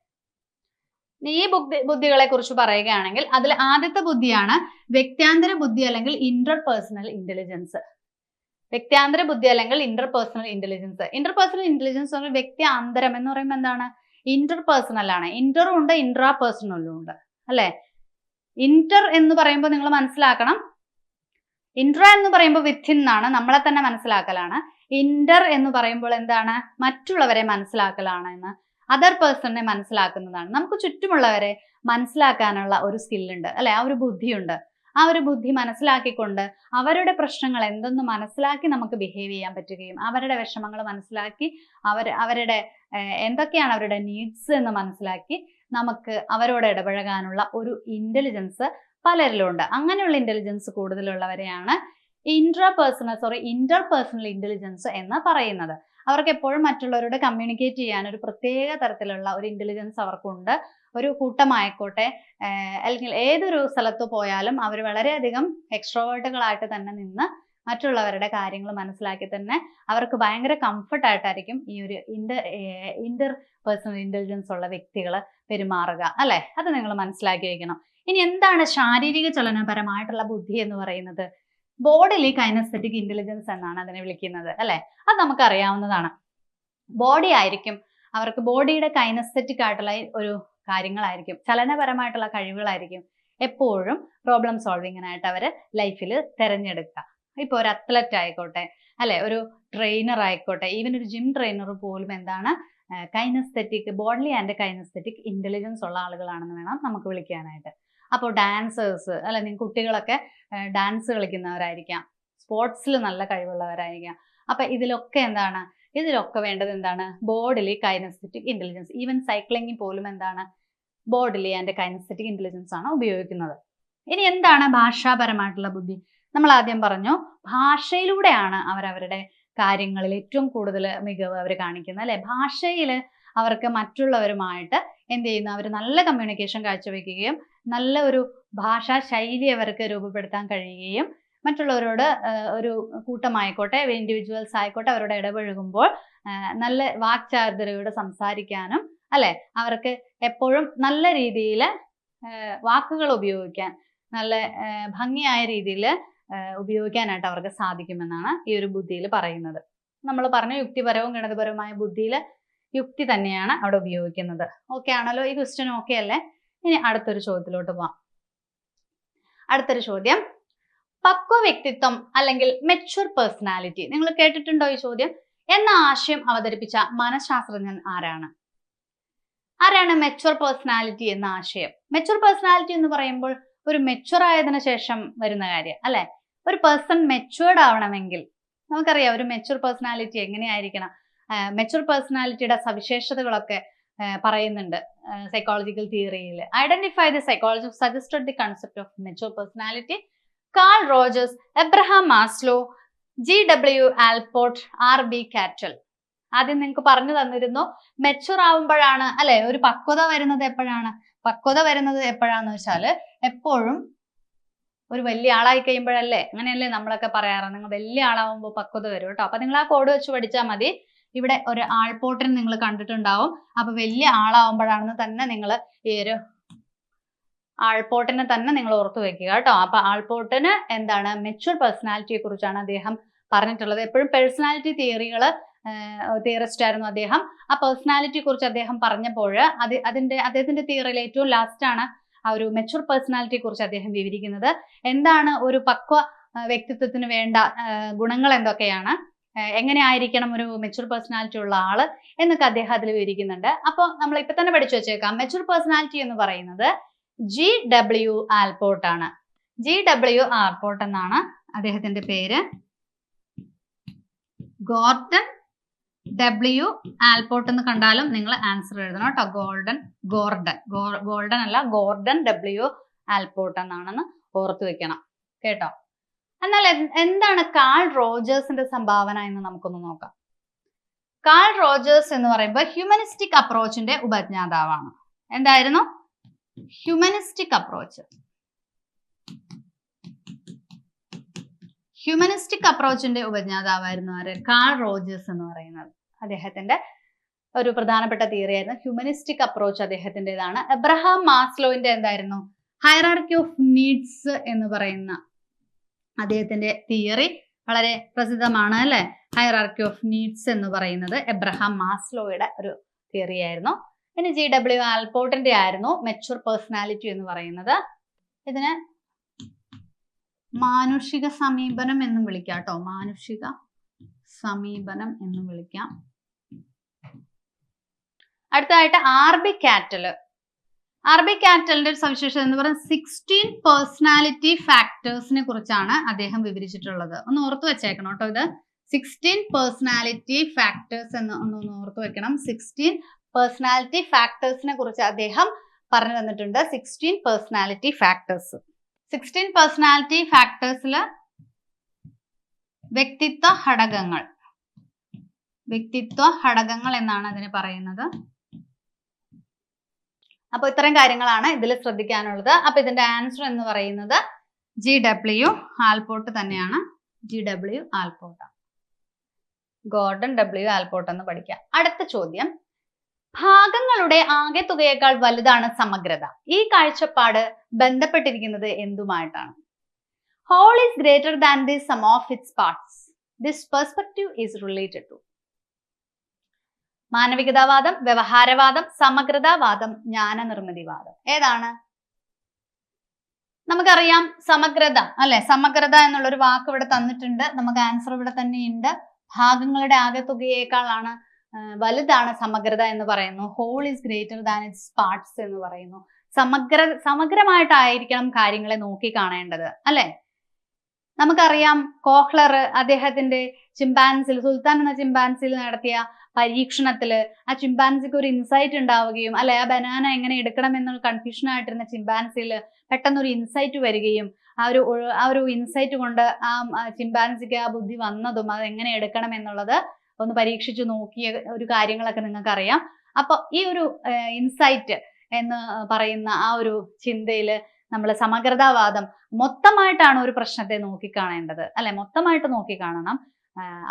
[SPEAKER 1] ഈ ബുദ്ധി ബുദ്ധികളെ കുറിച്ച് പറയുകയാണെങ്കിൽ അതിൽ ആദ്യത്തെ ബുദ്ധിയാണ് വ്യക്തിയാന്തര ബുദ്ധി അല്ലെങ്കിൽ ഇന്റർ പേഴ്സണൽ ഇന്റലിജൻസ് വ്യക്തിയാന്തര ബുദ്ധി അല്ലെങ്കിൽ interpersonal intelligence interpersonal intelligence പറഞ്ഞാൽ വ്യക്തി അന്തരം എന്ന് പറയുമ്പോൾ എന്താണ്? ഇന്റർ പേഴ്സണൽ ആണ്. ഇന്ററും ഉണ്ട് ഇൻട്രാ പേഴ്സണലും ഉണ്ട്. അല്ലെ? ഇന്റർ എന്ന് പറയുമ്പോൾ നിങ്ങൾ മനസ്സിലാക്കണം. ഇൻട്ര എന്ന് പറയുമ്പോൾ വിത്തിൻ എന്നാണ് നമ്മളെ തന്നെ മനസ്സിലാക്കലാണ്. ഇന്റർ എന്ന് പറയുമ്പോൾ എന്താണ്? മറ്റുള്ളവരെ മനസ്സിലാക്കലാണ് എന്ന്. അതർ പേഴ്സണിനെ മനസ്സിലാക്കുന്നതാണ്. നമുക്ക് ചുറ്റുമുള്ളവരെ മനസ്സിലാക്കാനുള്ള ഒരു സ്കില്ലുണ്ട് അല്ലെ? ആ ഒരു ബുദ്ധിയുണ്ട്. ആ ഒരു ബുദ്ധി മനസ്സിലാക്കിക്കൊണ്ട് അവരുടെ പ്രശ്നങ്ങൾ എന്തെന്ന് മനസ്സിലാക്കി നമുക്ക് ബിഹേവ് ചെയ്യാൻ പറ്റുകയും അവരുടെ വിഷമങ്ങൾ മനസ്സിലാക്കി അവർ അവരുടെ എന്തൊക്കെയാണ് അവരുടെ നീഡ്സ് എന്ന് മനസ്സിലാക്കി നമുക്ക് അവരോട് ഇടപഴകാനുള്ള ഒരു ഇന്റലിജൻസ് പലരിലും ഉണ്ട് അങ്ങനെയുള്ള ഇന്റലിജൻസ് കൂടുതലുള്ളവരെയാണ് intrapersonal sorry interpersonal intelligence എന്ന് പറയുന്നത്. അവർക്ക് എപ്പോഴും മറ്റുള്ളവരോട് കമ്മ്യൂണിക്കേറ്റ് ചെയ്യാൻ ഒരു പ്രത്യേക തരത്തിലുള്ള ഒരു ഇന്റലിജൻസ് അവർക്കുണ്ട്. ഒരു കൂട്ടമായിക്കോട്ടെ അല്ലെങ്കിൽ ഏതൊരു സ്ഥലത്ത് പോയാലും അവർ വളരെയധികം എക്സ്ട്രോവേർട്ടുകളായിട്ട് തന്നെ നിന്ന് മറ്റുള്ളവരുടെ കാര്യങ്ങൾ മനസ്സിലാക്കി തന്നെ അവർക്ക് ഭയങ്കര കംഫർട്ടായിട്ടായിരിക്കും ഈ ഒരു ഇന്റർ ഇന്റർ പേഴ്സണൽ ഇന്റലിജൻസ് ഉള്ള വ്യക്തികൾ പെരുമാറുക അല്ലെ? അത് നിങ്ങൾ മനസ്സിലാക്കി വെക്കണം. ഇനി എന്താണ് ശാരീരിക ചലനപരമായിട്ടുള്ള ബുദ്ധി എന്ന് പറയുന്നത്? ബോഡിലി കൈനസ്തറ്റിക് ഇന്റലിജൻസ് എന്നാണ് അതിനെ വിളിക്കുന്നത് അല്ലെ? അത് നമുക്ക് അറിയാവുന്നതാണ് ബോഡി ആയിരിക്കും അവർക്ക് ബോഡിയുടെ കൈനസ്തറ്റിക് ആയിട്ടുള്ള ഒരു കാര്യങ്ങളായിരിക്കും ചലനപരമായിട്ടുള്ള കഴിവുകളായിരിക്കും എപ്പോഴും പ്രോബ്ലം സോൾവിങ്ങിനായിട്ട് അവർ ലൈഫിൽ തിരഞ്ഞെടുക്കുക. ഇപ്പോൾ ഒരു അത്ലറ്റ് ആയിക്കോട്ടെ അല്ലെ? ഒരു ട്രെയിനർ ആയിക്കോട്ടെ ഈവൻ ഒരു ജിം ട്രെയിനർ പോലും എന്താണ് kinesthetic bodily and kinesthetic intelligence ഉള്ള ആളുകളാണെന്ന് വേണം നമുക്ക് വിളിക്കാനായിട്ട്. അപ്പോൾ ഡാൻസേഴ്സ് അല്ലെ നിങ്ങൾ കുട്ടികളൊക്കെ ഡാൻസ് കളിക്കുന്നവരായിരിക്കാം. സ്പോർട്സിൽ നല്ല കഴിവുള്ളവരായിരിക്കാം. അപ്പം ഇതിലൊക്കെ എന്താണ്? ഇതിലൊക്കെ വേണ്ടത് എന്താണ്? ബോഡിലി കൈനസ്തെറ്റിക് ഇന്റലിജൻസ് ഈവൻ സൈക്ലിംഗിൽ പോലും എന്താണ്? ബോഡിലി ആൻഡ് കൈനസ്തെറ്റിക് ഇന്റലിജൻസ് ആണ് ഉപയോഗിക്കുന്നത്. ഇനി എന്താണ് ഭാഷാപരമായിട്ടുള്ള ബുദ്ധി? നമ്മൾ ആദ്യം പറഞ്ഞു ഭാഷയിലൂടെയാണ് അവരവരുടെ കാര്യങ്ങളിൽ ഏറ്റവും കൂടുതൽ മികവ് അവർ കാണിക്കുന്നത് അല്ലെ? ഭാഷയിൽ അവർക്ക് മറ്റുള്ളവരുമായിട്ട് എന്ത് ചെയ്യുന്നു? അവർ നല്ല കമ്മ്യൂണിക്കേഷൻ കാഴ്ചവെക്കുകയും നല്ല ഒരു ഭാഷാ ശൈലി അവർക്ക് രൂപപ്പെടുത്താൻ കഴിയുകയും മറ്റുള്ളവരോട് ഒരു കൂട്ടമായിക്കോട്ടെ ഇൻഡിവിജ്വൽസ് ആയിക്കോട്ടെ അവരോട് ഇടപഴകുമ്പോൾ നല്ല വാക്ചാതുരയോട് സംസാരിക്കാനും അല്ലെ? അവർക്ക് എപ്പോഴും നല്ല രീതിയിൽ വാക്കുകൾ ഉപയോഗിക്കാൻ നല്ല ഭംഗിയായ രീതിയിൽ ഉപയോഗിക്കാനായിട്ട് അവർക്ക് സാധിക്കുമെന്നാണ് ഈ ഒരു ബുദ്ധിയിൽ പറയുന്നത്. നമ്മൾ പറഞ്ഞു യുക്തിപരവും ഗണിതപരവുമായ ബുദ്ധിയിൽ യുക്തി തന്നെയാണ് അവിടെ ഉപയോഗിക്കുന്നത്. ഓക്കെ ആണല്ലോ? ഈ ക്വസ്റ്റ്യൻ ഓക്കെ അല്ലേ? ഇനി അടുത്തൊരു ചോദ്യത്തിലോട്ട് പോവാം. അടുത്തൊരു ചോദ്യം. പക്വ വ്യക്തിത്വം അല്ലെങ്കിൽ മെച്ചുവർ പേഴ്സണാലിറ്റി നിങ്ങൾ കേട്ടിട്ടുണ്ടോ ഈ ചോദ്യം? എന്ന ആശയം അവതരിപ്പിച്ച മനഃശാസ്ത്രജ്ഞൻ ആരാണ്? ആരാണ് മെച്ചുവർ പേഴ്സണാലിറ്റി എന്ന ആശയം? മെച്ചുവർ പേഴ്സണാലിറ്റി എന്ന് പറയുമ്പോൾ ഒരു മെച്ചുവർ ആയതിനു ശേഷം വരുന്ന കാര്യം അല്ലെ? ഒരു പേഴ്സൺ മെച്ചുവേർഡ് ആവണമെങ്കിൽ നമുക്കറിയാം ഒരു മെച്ചുവർ പേഴ്സണാലിറ്റി എങ്ങനെയായിരിക്കണം? മെച്ചുവർ പേഴ്സണാലിറ്റിയുടെ സവിശേഷതകളൊക്കെ പറയുന്നുണ്ട് സൈക്കോളജിക്കൽ തിയറിയിൽ identify the psychology suggested the concept of mature personality Carl Rogers Abraham Maslow G W Allport R B Cattell ആദ്യം നിങ്ങൾക്ക് പറഞ്ഞു തന്നിരുന്നു മെച്ചുർ ആവുമ്പോഴാണ് അല്ലെ? ഒരു പക്വത വരുന്നത് എപ്പോഴാണ്? പക്വത വരുന്നത് എപ്പോഴാന്ന് വെച്ചാൽ എപ്പോഴും ഒരു വലിയ ആളായി കഴിയുമ്പോഴല്ലേ? അങ്ങനെയല്ലേ നമ്മളൊക്കെ പറയാറ്. നിങ്ങൾ വലിയ ആളാവുമ്പോൾ പക്വത വരും കേട്ടോ. അപ്പൊ നിങ്ങൾ ആ കോഡ് വെച്ച് പഠിച്ചാൽ മതി. ഇവിടെ ഒരു ആൾപോട്ടിന് നിങ്ങൾ കണ്ടിട്ടുണ്ടാവും. അപ്പൊ വലിയ ആളാവുമ്പോഴാണെന്ന് തന്നെ നിങ്ങൾ ഈ ഒരു ആൾപോട്ടിനെ തന്നെ നിങ്ങൾ ഓർത്തു വെക്കുക കേട്ടോ. അപ്പൊ ആൾപോട്ടിന് എന്താണ്? മെച്ചൂർ പേഴ്സണാലിറ്റിയെ കുറിച്ചാണ് അദ്ദേഹം പറഞ്ഞിട്ടുള്ളത്. എപ്പോഴും പേഴ്സണാലിറ്റി തിയറികൾ തിയറിസ്റ്റ് ആയിരുന്നു അദ്ദേഹം. ആ പേഴ്സണാലിറ്റിയെ കുറിച്ച് അദ്ദേഹം പറഞ്ഞപ്പോൾ അത് അതിന്റെ അദ്ദേഹത്തിന്റെ തിയറിയിൽ ഏറ്റവും ലാസ്റ്റ് ആണ് ആ ഒരു മെച്ചൂർ പേഴ്സണാലിറ്റിയെ കുറിച്ച് അദ്ദേഹം വിവരിക്കുന്നത്. എന്താണ് ഒരു പക്വ വ്യക്തിത്വത്തിന് വേണ്ട ഗുണങ്ങൾ എന്തൊക്കെയാണ്? എങ്ങനെ ആയിരിക്കണം ഒരു മെച്യൂർ പേഴ്സണാലിറ്റി ഉള്ള ആൾ എന്നൊക്കെ അദ്ദേഹം അതിൽ വിവരിക്കുന്നുണ്ട്. അപ്പോൾ നമ്മൾ ഇപ്പൊ തന്നെ പഠിച്ചു വെച്ചേക്കാം. മെച്യൂർ പേഴ്സണാലിറ്റി എന്ന് പറയുന്നത് ജി ഡബ്ല്യു ആൽപോർട്ട് ആണ്. ജി ഡബ്ല്യു ആൽപോർട്ട് എന്നാണ് അദ്ദേഹത്തിന്റെ പേര്. ഗോർഡൻ ഡബ്ല്യു ആൽപോർട്ട് എന്ന് കണ്ടാലും നിങ്ങൾ ആൻസർ എഴുതണം കേട്ടോ. Golden Gordon. ഗോൾഡൻ അല്ല ഗോർഡൻ ഡബ്ല്യു ആൽപോർട്ട് എന്നാണെന്ന് ഓർത്തു വെക്കണം. കേട്ടോ? എന്നാൽ എന്ത്- എന്താണ് കാൾ റോജേഴ്സിന്റെ സംഭാവന എന്ന് നമുക്കൊന്ന് നോക്കാം. കാൾ റോജേഴ്സ് എന്ന് പറയുമ്പോൾ ഹ്യൂമനിസ്റ്റിക് അപ്രോച്ചിന്റെ ഉപജ്ഞാതാവാണ്. എന്തായിരുന്നു? Humanistic approach. ഹ്യൂമനിസ്റ്റിക് അപ്രോച്ചിന്റെ ഉപജ്ഞാതാവായിരുന്നു ആര്? കാൾ റോജേഴ്സ് എന്ന് പറയുന്നത്. അദ്ദേഹത്തിന്റെ ഒരു പ്രധാനപ്പെട്ട തിയറി ആയിരുന്നു. ഹ്യൂമനിസ്റ്റിക് അപ്രോച്ച് അദ്ദേഹത്തിന്റെതാണ് എബ്രഹാം മാസ്ലോവിന്റെ എന്തായിരുന്നു? ഹൈറാർക്കി ഓഫ് നീഡ്സ് എന്ന് പറയുന്ന അദ്ദേഹത്തിന്റെ തിയറി വളരെ പ്രസിദ്ധമാണ് അല്ലെ? ഹൈറാർക്കി ഓഫ് നീഡ്സ് എന്ന് പറയുന്നത് എബ്രഹാം മാസ്ലോയുടെ ഒരു തിയറി ആയിരുന്നു. ഇനി ജി ഡബ്ല്യു ആൽപോർട്ടിന്റെ ആയിരുന്നു മെച്ചൂർ പേഴ്സണാലിറ്റി എന്ന് പറയുന്നത്. ഇതിന് മാനുഷിക സമീപനം എന്നും വിളിക്കാം കേട്ടോ മാനുഷിക സമീപനം എന്നും വിളിക്കാം. അടുത്തതായിട്ട് ആർ ബി കാറ്റൽ ആർ ക്യാപിറ്റലിന്റെ ഒരു സവിശേഷത എന്ന് പറയുന്നത് സിക്സ്റ്റീൻ പേഴ്സണാലിറ്റി ഫാക്ടേഴ്സിനെ കുറിച്ചാണ് അദ്ദേഹം വിവരിച്ചിട്ടുള്ളത്. ഒന്ന് ഓർത്തു വെച്ചേക്കണം കേട്ടോ ഇത്. സിക്സ്റ്റീൻ പേഴ്സണാലിറ്റി ഫാക്ടേഴ്സ് എന്ന് ഒന്ന് ഓർത്തു വെക്കണം. സിക്സ്റ്റീൻ പേഴ്സണാലിറ്റി ഫാക്ടേഴ്സിനെ കുറിച്ച് അദ്ദേഹം പറഞ്ഞു തന്നിട്ടുണ്ട്. Sixteen personality factors sixteen personality ഫാക്ടേഴ്സിൽ വ്യക്തിത്വ ഘടകങ്ങൾ. വ്യക്തിത്വ ഘടകങ്ങൾ എന്നാണ് അതിന് പറയുന്നത്. അപ്പൊ ഇത്തരം കാര്യങ്ങളാണ് ഇതിൽ ശ്രദ്ധിക്കാനുള്ളത്. അപ്പൊ ഇതിന്റെ ആൻസർ എന്ന് പറയുന്നത് ജി ഡബ്ല്യു ആൽപോർട്ട് തന്നെയാണ്. G W Allport Gordon W Allport എന്ന് പഠിക്കുക അടുത്ത ചോദ്യം. ഭാഗങ്ങളുടെ ആകെ തുകയേക്കാൾ വലുതാണ് സമഗ്രത. ഈ കാഴ്ചപ്പാട് ബന്ധപ്പെട്ടിരിക്കുന്നത് എന്തുമായിട്ടാണ്? Whole is greater than the sum of its parts this perspective is related to മാനവികതാവാദം വ്യവഹാരവാദം സമഗ്രതാവാദം ജ്ഞാനനിർമ്മിതിവാദം. ഏതാണ്? നമുക്കറിയാം സമഗ്രത അല്ലെ? സമഗ്രത എന്നുള്ള ഒരു വാക്ക് ഇവിടെ തന്നിട്ടുണ്ട്. നമുക്ക് ആൻസർ ഇവിടെ തന്നെയുണ്ട്. ഭാഗങ്ങളുടെ ആകെത്തുകയേക്കാളാണ് വലുതാണ് സമഗ്രത എന്ന് പറയുന്നു. Whole is greater than its parts എന്ന് പറയുന്നു. സമഗ്ര സമഗ്രമായിട്ടായിരിക്കണം കാര്യങ്ങളെ നോക്കി കാണേണ്ടത് അല്ലെ? നമുക്കറിയാം കോഹ്ലർ അദ്ദേഹത്തിന്റെ ചിമ്പാൻസിൽ സുൽത്താൻ എന്ന ചിമ്പാൻസിൽ നടത്തിയ പരീക്ഷണത്തിൽ ആ ചിമ്പാൻസിക്ക് ഒരു ഇൻസൈറ്റ് ഉണ്ടാവുകയും അല്ലെ? ആ ബനാന എങ്ങനെ എടുക്കണം എന്നുള്ള കൺഫ്യൂഷൻ ആയിട്ടിരുന്ന ചിമ്പാൻസിൽ പെട്ടെന്ന് ഒരു ഇൻസൈറ്റ് വരികയും ആ ഒരു ആ ഒരു ഇൻസൈറ്റ് കൊണ്ട് ആ ചിമ്പാൻസിക്ക് ആ ബുദ്ധി വന്നതും അത് എങ്ങനെ എടുക്കണം എന്നുള്ളത് ഒന്ന് പരീക്ഷിച്ചു നോക്കിയ ഒരു കാര്യങ്ങളൊക്കെ നിങ്ങൾക്ക് അറിയാം അപ്പൊ ഈ ഒരു ഇൻസൈറ്റ് എന്ന് പറയുന്ന ആ ഒരു ചിന്തയിൽ നമ്മൾ സമഗ്രതാവാദം മൊത്തമായിട്ടാണ് ഒരു പ്രശ്നത്തെ നോക്കിക്കാണേണ്ടത്. അല്ലെ? മൊത്തമായിട്ട് നോക്കിക്കാണണം.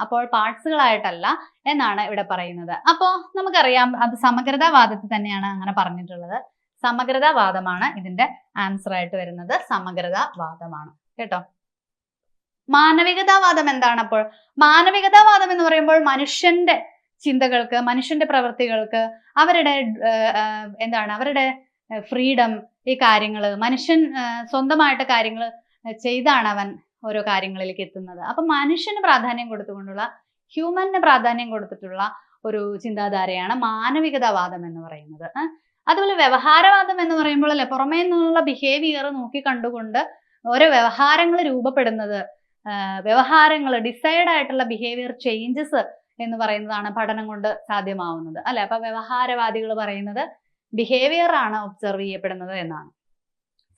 [SPEAKER 1] അപ്പോൾ പാർട്സുകളായിട്ടല്ല എന്നാണ് ഇവിടെ പറയുന്നത്. അപ്പോൾ നമുക്കറിയാം അത് സമഗ്രതാവാദത്തിൽ തന്നെയാണ് അങ്ങനെ പറഞ്ഞിട്ടുള്ളത്. സമഗ്രതാവാദമാണ് ഇതിന്റെ ആൻസർ ആയിട്ട് വരുന്നത്. സമഗ്രതാവാദമാണ്. കേട്ടോ? മാനവികതാവാദം എന്താണ് അപ്പോൾ? മാനവികതാവാദം എന്ന് പറയുമ്പോൾ മനുഷ്യന്റെ ചിന്തകൾക്ക് മനുഷ്യന്റെ പ്രവൃത്തികൾക്ക് അവരുടെ എന്താണ് അവരുടെ ഫ്രീഡം ഈ കാര്യങ്ങൾ മനുഷ്യൻ സ്വന്തമായിട്ട് കാര്യങ്ങൾ ചെയ്താണ് അവൻ ഓരോ കാര്യങ്ങളിലേക്ക് എത്തുന്നത്. അപ്പൊ മനുഷ്യന് പ്രാധാന്യം കൊടുത്തുകൊണ്ടുള്ള ഹ്യൂമന് പ്രാധാന്യം കൊടുത്തിട്ടുള്ള ഒരു ചിന്താധാരയാണ് മാനവികതാവാദം എന്ന് പറയുന്നത്. അതുപോലെ വ്യവഹാരവാദം എന്ന് പറയുമ്പോൾ അല്ലെ പുറമേ നിന്നുള്ള ബിഹേവിയർ നോക്കി കണ്ടുകൊണ്ട് ഓരോ വ്യവഹാരങ്ങൾ രൂപപ്പെടുന്നത്. വ്യവഹാരങ്ങൾ ഡിസൈഡ് ആയിട്ടുള്ള ബിഹേവിയർ ചേഞ്ചസ് എന്ന് പറയുന്നതാണ് പഠനം കൊണ്ട് സാധ്യമാവുന്നത്. അല്ലെ? അപ്പൊ വ്യവഹാരവാദികൾ പറയുന്നത് ബിഹേവിയർ ആണ് ഒബ്സർവ് ചെയ്യപ്പെടുന്നത് എന്നാണ്.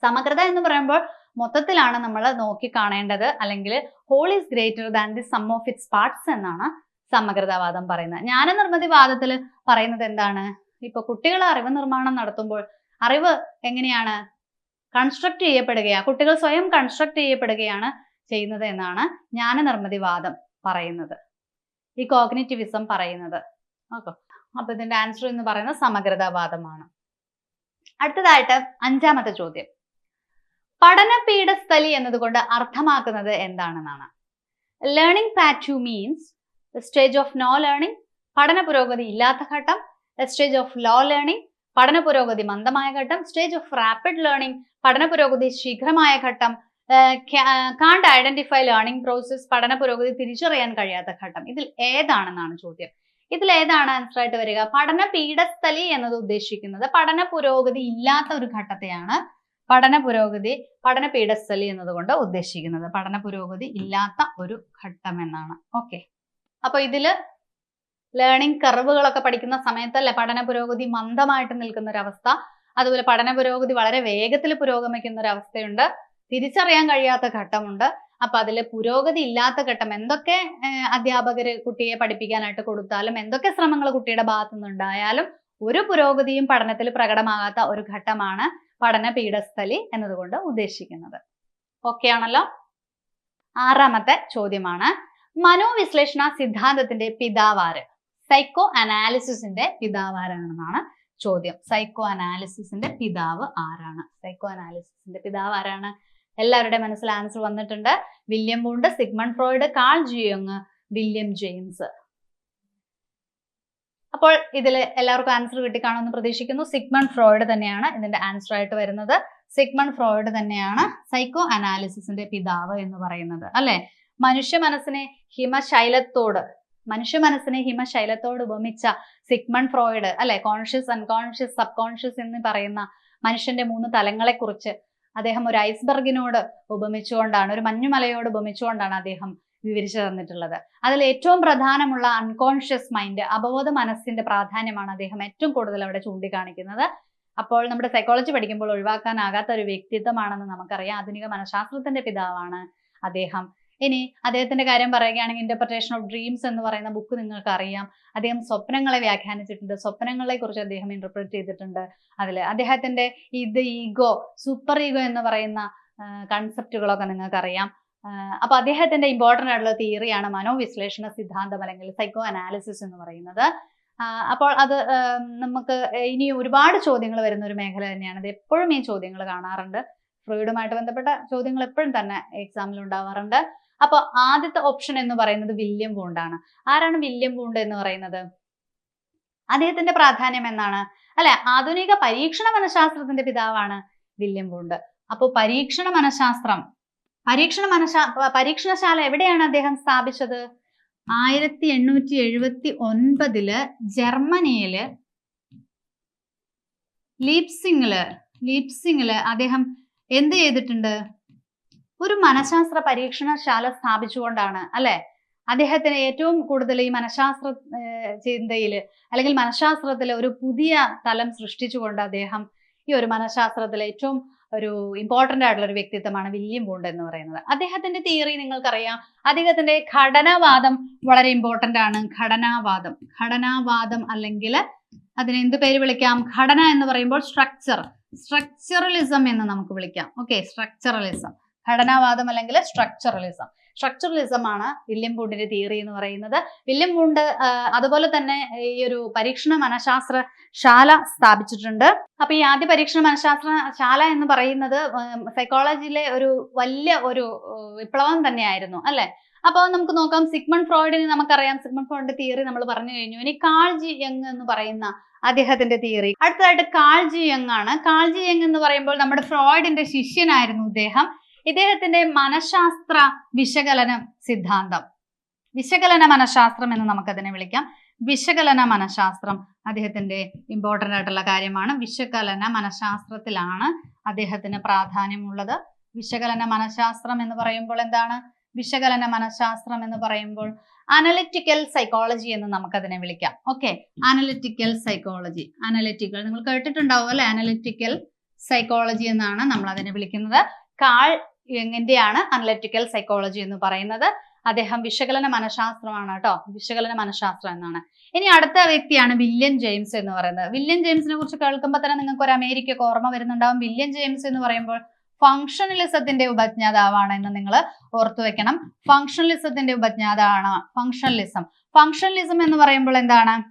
[SPEAKER 1] സമഗ്രത എന്ന് പറയുമ്പോൾ മൊത്തത്തിലാണ് നമ്മൾ നോക്കി കാണേണ്ടത്. അല്ലെങ്കിൽ whole is greater than the sum of its parts എന്നാണ് സമഗ്രതാവാദം പറയുന്നത്. ജ്ഞാനനിർമ്മിതിവാദത്തിൽ പറയുന്നത് എന്താണ്? ഇപ്പൊ കുട്ടികൾ അറിവ് നിർമ്മാണം നടത്തുമ്പോൾ അറിവ് എങ്ങനെയാണ് കൺസ്ട്രക്ട് ചെയ്യപ്പെടുകയാണ് കുട്ടികൾ സ്വയം കൺസ്ട്രക്ട് ചെയ്യപ്പെടുകയാണ് ചെയ്യുന്നത് എന്നാണ് ജ്ഞാനനിർമ്മിതിവാദം പറയുന്നത്. ഈ കോഗ്നിറ്റിവിസം പറയുന്നത്. ഓക്കെ. അപ്പൊ ഇതിന്റെ ആൻസർ എന്ന് പറയുന്നത് സമഗ്രതാവാദമാണ്. അടുത്തതായിട്ട് അഞ്ചാമത്തെ ചോദ്യം. പഠനപീഠസ്ഥലി എന്നതുകൊണ്ട് അർത്ഥമാക്കുന്നത് എന്താണെന്നാണ്. Learning plateau means stage of no learning പഠന പുരോഗതി ഇല്ലാത്ത ഘട്ടം സ്റ്റേജ് ഓഫ് ലോ ലേണിംഗ് പഠന പുരോഗതി മന്ദമായ ഘട്ടം സ്റ്റേജ് ഓഫ് റാപ്പിഡ് ലേണിംഗ് പഠന പുരോഗതി ശീഘ്രമായ ഘട്ടം കാണ്ട് ഐഡന്റിഫൈ ലേണിംഗ് പ്രോസസ് പഠന പുരോഗതി തിരിച്ചറിയാൻ കഴിയാത്ത ഘട്ടം. ഇതിൽ ഏതാണെന്നാണ് ചോദ്യം. ഇതിൽ ഏതാണ് ആൻസർ ആയിട്ട് വരിക? പഠന പീഠസ്ഥലി എന്നത് ഉദ്ദേശിക്കുന്നത് പഠന പുരോഗതി ഇല്ലാത്ത ഒരു ഘട്ടത്തെയാണ് പഠന പുരോഗതി പഠന പീഠസ്ഥലി എന്നതുകൊണ്ട് ഉദ്ദേശിക്കുന്നത്. പഠന പുരോഗതി ഇല്ലാത്ത ഒരു ഘട്ടം എന്നാണ് ഓക്കെ. അപ്പൊ ഇതിൽ ലേണിംഗ് കർവുകളൊക്കെ പഠിക്കുന്ന സമയത്തല്ലേ പഠന പുരോഗതി മന്ദമായിട്ട് നിൽക്കുന്ന ഒരു അവസ്ഥ അതുപോലെ പഠന പുരോഗതി വളരെ വേഗത്തിൽ പുരോഗമിക്കുന്ന ഒരു അവസ്ഥയുണ്ട് തിരിച്ചറിയാൻ കഴിയാത്ത ഘട്ടമുണ്ട്. അപ്പൊ അതിൽ പുരോഗതി ഇല്ലാത്ത ഘട്ടം എന്തൊക്കെ അധ്യാപകർ കുട്ടിയെ പഠിപ്പിക്കാനായിട്ട് കൊടുത്താലും എന്തൊക്കെ ശ്രമങ്ങൾ കുട്ടിയുടെ ഭാഗത്തു നിന്നുണ്ടായാലും ഒരു പുരോഗതിയും പഠനത്തിൽ പ്രകടമാകാത്ത ഒരു ഘട്ടമാണ് പഠന പീഠസ്ഥലി എന്നതുകൊണ്ട് ഉദ്ദേശിക്കുന്നത്. ഓക്കെ ആണല്ലോ? ആറാമത്തെ ചോദ്യമാണ്. മനോവിശ്ലേഷണ സിദ്ധാന്തത്തിന്റെ പിതാവാര്. സൈക്കോ അനാലിസിസിന്റെ പിതാവാരാണെന്നാണ് ചോദ്യം. സൈക്കോ അനാലിസിസിന്റെ പിതാവ് ആരാണ്? സൈക്കോ അനാലിസിസിന്റെ പിതാവ് ആരാണ്? എല്ലാവരുടെ മനസ്സിൽ ആൻസർ വന്നിട്ടുണ്ട്. William Wundt Sigmund Freud Carl Jung William James. അപ്പോൾ ഇതിൽ എല്ലാവർക്കും ആൻസർ കിട്ടിക്കാണുമെന്ന് പ്രതീക്ഷിക്കുന്നു. സിഗ്മൺ ഫ്രോയിഡ് തന്നെയാണ് ഇതിന്റെ ആൻസർ ആയിട്ട് വരുന്നത്. സിഗ്മൺ ഫ്രോയിഡ് തന്നെയാണ് സൈക്കോ അനാലിസിസിന്റെ പിതാവ് എന്ന് പറയുന്നത് അല്ലെ? മനുഷ്യ മനസ്സിനെ ഹിമശൈലത്തോട് മനുഷ്യ മനസ്സിനെ ഹിമശൈലത്തോട് ഉപമിച്ച സിഗ്മൺ ഫ്രോയിഡ് അല്ലെ? കോൺഷ്യസ് അൺകോൺഷ്യസ് സബ് കോൺഷ്യസ് എന്ന് പറയുന്ന മനുഷ്യന്റെ മൂന്ന് തലങ്ങളെ കുറിച്ച് അദ്ദേഹം ഒരു ഐസ്ബർഗിനോട് ഉപമിച്ചുകൊണ്ടാണ് ഒരു മഞ്ഞുമലയോട് ഉപമിച്ചുകൊണ്ടാണ് അദ്ദേഹം വിവരിച്ചു തന്നിട്ടുള്ളത്. അതിൽ ഏറ്റവും പ്രധാനമുള്ള അൺകോൺഷ്യസ് മൈൻഡ് അബോധ മനസ്സിന്റെ പ്രാധാന്യമാണ് അദ്ദേഹം ഏറ്റവും കൂടുതൽ അവിടെ ചൂണ്ടിക്കാണിക്കുന്നത്. അപ്പോൾ നമ്മുടെ സൈക്കോളജി പഠിക്കുമ്പോൾ ഒഴിവാക്കാനാകാത്ത ഒരു വ്യക്തിത്വമാണെന്ന് നമുക്കറിയാം. ആധുനിക മനഃശാസ്ത്രത്തിന്റെ പിതാവാണ് അദ്ദേഹം. ഇനി അദ്ദേഹത്തിന്റെ കാര്യം പറയുകയാണെങ്കിൽ ഇന്റർപ്രിട്ടേഷൻ ഓഫ് ഡ്രീംസ് എന്ന് പറയുന്ന ബുക്ക് നിങ്ങൾക്ക് അറിയാം അദ്ദേഹം സ്വപ്നങ്ങളെ വ്യാഖ്യാനിച്ചിട്ടുണ്ട്. സ്വപ്നങ്ങളെ കുറിച്ച് അദ്ദേഹം ഇന്റർപ്രറ്റ് ചെയ്തിട്ടുണ്ട്. അതിൽ അദ്ദേഹത്തിന്റെ ഇത് ഈഗോ സൂപ്പർ ഈഗോ എന്ന് പറയുന്ന കൺസെപ്റ്റുകളൊക്കെ നിങ്ങൾക്ക് അറിയാം അപ്പൊ അദ്ദേഹത്തിന്റെ ഇമ്പോർട്ടന്റ് ആയിട്ടുള്ള തിയറിയാണ് മനോവിശ്ലേഷണ സിദ്ധാന്തം അല്ലെങ്കിൽ സൈക്കോ അനാലിസിസ് എന്ന് പറയുന്നത്. അപ്പോൾ അത് നമുക്ക് ഇനി ഒരുപാട് ചോദ്യങ്ങൾ വരുന്ന ഒരു മേഖല തന്നെയാണ്. ഇത് എപ്പോഴും ഈ ചോദ്യങ്ങൾ കാണാറുണ്ട്. ഫ്രൂയിഡുമായിട്ട് ബന്ധപ്പെട്ട ചോദ്യങ്ങൾ എപ്പോഴും തന്നെ എക്സാമിൽ ഉണ്ടാവാറുണ്ട്. അപ്പോൾ ആദ്യത്തെ ഓപ്ഷൻ എന്ന് പറയുന്നത് വില്യം ബൂണ്ടാണ് ആരാണ് വില്യം ബൂണ്ട് എന്ന് പറയുന്നത്? അദ്ദേഹത്തിന്റെ പ്രാധാന്യം എന്നാണ്. അല്ലെ ആധുനിക പരീക്ഷണ മനഃശാസ്ത്രത്തിന്റെ പിതാവാണ് വില്യം ബൂണ്ട് അപ്പോൾ പരീക്ഷണ മനഃശാസ്ത്രം പരീക്ഷണ മനശ പരീക്ഷണശാല എവിടെയാണ് അദ്ദേഹം സ്ഥാപിച്ചത്? ആയിരത്തി എണ്ണൂറ്റി എഴുപത്തി ഒൻപതിൽ ജർമ്മനിയിൽ ലീപ്സിങ്ങിൽ ലീപ്സിങ്ങിൽ അദ്ദേഹം എന്ത് ചെയ്തിട്ടുണ്ട്? ഒരു മനഃശാസ്ത്ര പരീക്ഷണശാല സ്ഥാപിച്ചുകൊണ്ടാണ് അല്ലെ? അദ്ദേഹത്തിന് ഏറ്റവും കൂടുതൽ ഈ മനഃശാസ്ത്ര ചിന്തയിൽ അല്ലെങ്കിൽ മനഃശാസ്ത്രത്തിലെ ഒരു പുതിയ തലം സൃഷ്ടിച്ചുകൊണ്ട് അദ്ദേഹം ഈ ഒരു മനഃശാസ്ത്രത്തിലെ ഏറ്റവും ഒരു ഇമ്പോർട്ടന്റ് ആയിട്ടുള്ള ഒരു വ്യക്തിത്വമാണ് വില്യം ബോണ്ട് എന്ന് പറയുന്നത്. അദ്ദേഹത്തിന്റെ തിയറി നിങ്ങൾക്കറിയാം. അദ്ദേഹത്തിന്റെ ഘടനാവാദം വളരെ ഇമ്പോർട്ടന്റ് ആണ്. ഘടനാവാദം. ഘടനാവാദം അല്ലെങ്കിൽ അതിനെ എന്ത് പേര് വിളിക്കാം? ഘടന എന്ന് പറയുമ്പോൾ സ്ട്രക്ചർ സ്ട്രക്ചറലിസം എന്ന് നമുക്ക് വിളിക്കാം. ഓക്കെ സ്ട്രക്ചറലിസം ഘടനാവാദം അല്ലെങ്കിൽ സ്ട്രക്ചറലിസം സ്ട്രക്ചറലിസം ആണ് വില്യം ബൂണ്ടിന്റെ തിയറി എന്ന് പറയുന്നത്. വില്യം ബൂണ്ട് അതുപോലെ തന്നെ ഈ ഒരു പരീക്ഷണ മനഃശാസ്ത്ര ശാല സ്ഥാപിച്ചിട്ടുണ്ട്. അപ്പൊ ഈ ആദ്യ പരീക്ഷണ മനഃശാസ്ത്ര ശാല എന്ന് പറയുന്നത് സൈക്കോളജിയിലെ ഒരു വലിയ ഒരു വിപ്ലവം തന്നെയായിരുന്നു അല്ലെ? അപ്പോൾ നമുക്ക് നോക്കാം. സിഗ്മൺ ഫ്രോയിഡിനെ നമുക്കറിയാം. സിഗ്മൺ ഫ്രോയിഡിന്റെ തിയറി നമ്മൾ പറഞ്ഞു കഴിഞ്ഞു. ഇനി കാൾജി യങ് എന്ന് പറയുന്ന അദ്ദേഹത്തിന്റെ തിയറി അടുത്തതായിട്ട് കാൾജി യങ് ആണ്. കാൾജി യങ് എന്ന് പറയുമ്പോൾ നമ്മുടെ ഫ്രോയിഡിന്റെ ശിഷ്യനായിരുന്നു ഇദ്ദേഹം. ഇദ്ദേഹത്തിന്റെ മനഃശാസ്ത്ര വിശകലന സിദ്ധാന്തം. വിശകലന മനഃശാസ്ത്രം എന്ന് നമുക്കതിനെ വിളിക്കാം. വിശകലന മനഃശാസ്ത്രം അദ്ദേഹത്തിന്റെ ഇമ്പോർട്ടന്റ് ആയിട്ടുള്ള കാര്യമാണ്. വിശകലന മനഃശാസ്ത്രത്തിലാണ് അദ്ദേഹത്തിന് പ്രാധാന്യമുള്ളത്. വിശകലന മനഃശാസ്ത്രം എന്ന് പറയുമ്പോൾ എന്താണ്? വിശകലന മനഃശാസ്ത്രം എന്ന് പറയുമ്പോൾ അനലിറ്റിക്കൽ സൈക്കോളജി എന്ന് നമുക്കതിനെ വിളിക്കാം. ഓക്കെ അനലിറ്റിക്കൽ സൈക്കോളജി അനലിറ്റിക്കൽ നിങ്ങൾ കേട്ടിട്ടുണ്ടാവും അല്ലെ? അനലിറ്റിക്കൽ സൈക്കോളജി എന്നാണ് നമ്മൾ അതിനെ വിളിക്കുന്നത്. കാൾ യങ്ങിന്റെയാണ് അനലറ്റിക്കൽ സൈക്കോളജി എന്ന് പറയുന്നത്? അദ്ദേഹം വിശകലന മനഃശാസ്ത്രമാണ് കേട്ടോ. വിശകലന മനഃശാസ്ത്രം എന്നാണ്. ഇനി അടുത്ത വ്യക്തിയാണ് വില്യം ജെയിംസ് എന്ന് പറയുന്നത്. വില്യം ജെയിംസിനെ കുറിച്ച് കേൾക്കുമ്പോൾ തന്നെ നിങ്ങൾക്ക് ഒരു അമേരിക്ക ഓർമ്മ വരുന്നുണ്ടാവും. വില്യം ജെയിംസ് എന്ന് പറയുമ്പോൾ ഫങ്ഷണലിസത്തിന്റെ ഉപജ്ഞാതാവാണ് എന്ന് നിങ്ങൾ ഓർത്തു വെക്കണം. ഫങ്ഷണലിസത്തിന്റെ ഉപജ്ഞാതാവാണ് ഫങ്ഷണലിസം ഫങ്ഷണലിസം എന്ന് പറയുമ്പോൾ എന്താണ്?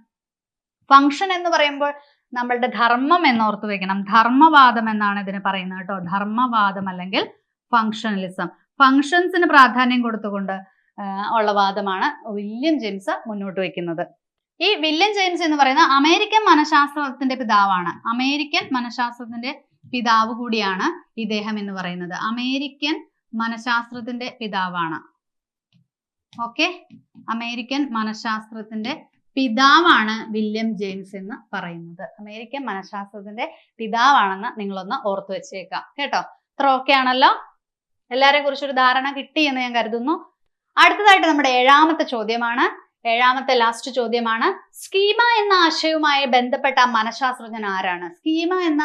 [SPEAKER 1] ഫങ്ഷൻ എന്ന് പറയുമ്പോൾ നമ്മളുടെ ധർമ്മം എന്ന് ഓർത്തു വെക്കണം. ധർമ്മവാദം എന്നാണ് ഇതിന് പറയുന്നത് കേട്ടോ. ധർമ്മവാദം അല്ലെങ്കിൽ ഫങ്ഷണലിസം ഫങ്ഷൻസിന് പ്രാധാന്യം കൊടുത്തുകൊണ്ട് ഉള്ള വാദമാണ് വില്യം ജെയിംസ് മുന്നോട്ട് വയ്ക്കുന്നത് ഈ വില്യം ജെയിംസ് എന്ന് പറയുന്ന അമേരിക്കൻ മനഃശാസ്ത്രത്തിന്റെ പിതാവാണ്. അമേരിക്കൻ മനഃശാസ്ത്രത്തിന്റെ പിതാവ് കൂടിയാണ് ഇദ്ദേഹം എന്ന് പറയുന്നത്. അമേരിക്കൻ മനഃശാസ്ത്രത്തിന്റെ പിതാവാണ്. ഓക്കെ? അമേരിക്കൻ മനഃശാസ്ത്രത്തിന്റെ പിതാവാണ് വില്യം ജെയിംസ് എന്ന് പറയുന്നത്. അമേരിക്കൻ മനഃശാസ്ത്രത്തിന്റെ പിതാവാണെന്ന് നിങ്ങളൊന്ന് ഓർത്തു വെച്ചേക്കാം. കേട്ടോ? ഇത്ര ഓക്കെ ആണല്ലോ എല്ലാരെയും കുറിച്ചൊരു ധാരണ കിട്ടി എന്ന് ഞാൻ കരുതുന്നു. അടുത്തതായിട്ട് നമ്മുടെ ഏഴാമത്തെ ചോദ്യമാണ്. ഏഴാമത്തെ ലാസ്റ്റ് ചോദ്യമാണ്. സ്കീമ എന്ന ആശയവുമായി ബന്ധപ്പെട്ട മനഃശാസ്ത്രജ്ഞൻ ആരാണ്? സ്കീമ എന്ന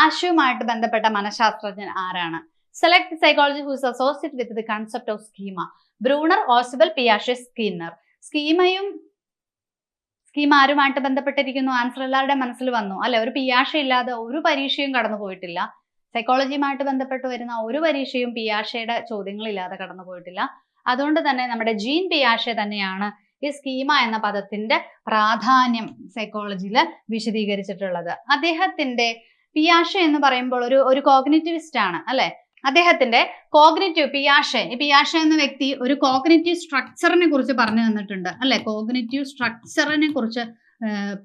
[SPEAKER 1] ആശയവുമായിട്ട് ബന്ധപ്പെട്ട മനഃശാസ്ത്രജ്ഞൻ ആരാണ്? Select psychology who's associate with the concept of schema Bruner Ausubel പിയാഷെ Skinner സ്കീമയും സ്കീം ആരുമായിട്ട് ബന്ധപ്പെട്ടിരിക്കുന്നു? ആൻസർ എല്ലാവരുടെ മനസ്സിൽ വന്നു. അല്ലെ? ഒരു പിയാഷ ഇല്ലാതെ ഒരു പരീക്ഷയും കടന്നു പോയിട്ടില്ല സൈക്കോളജിയുമായിട്ട് ബന്ധപ്പെട്ട് വരുന്ന ഒരു പരീക്ഷയും പിയാഷയുടെ ചോദ്യങ്ങളില്ലാതെ കടന്നു പോയിട്ടില്ല. അതുകൊണ്ട് തന്നെ നമ്മുടെ ജീൻ പിയാഷെ തന്നെയാണ് ഈ സ്കീമ എന്ന പദത്തിന്റെ പ്രാധാന്യം സൈക്കോളജിയിൽ വിശദീകരിച്ചിട്ടുള്ളത്. അദ്ദേഹത്തിന്റെ പിയാഷെ എന്ന് പറയുമ്പോൾ ഒരു ഒരു കോഗ്നേറ്റീവിസ്റ്റ് ആണ് അല്ലെ? അദ്ദേഹത്തിന്റെ കോഗ്നിറ്റീവ് പിയാഷെ ഈ പിയാഷെ എന്ന വ്യക്തി ഒരു കോഗ്നേറ്റീവ് സ്ട്രക്ചറിനെ കുറിച്ച് പറഞ്ഞു തന്നിട്ടുണ്ട് അല്ലെ? കോഗ്നേറ്റീവ് സ്ട്രക്ചറിനെ കുറിച്ച്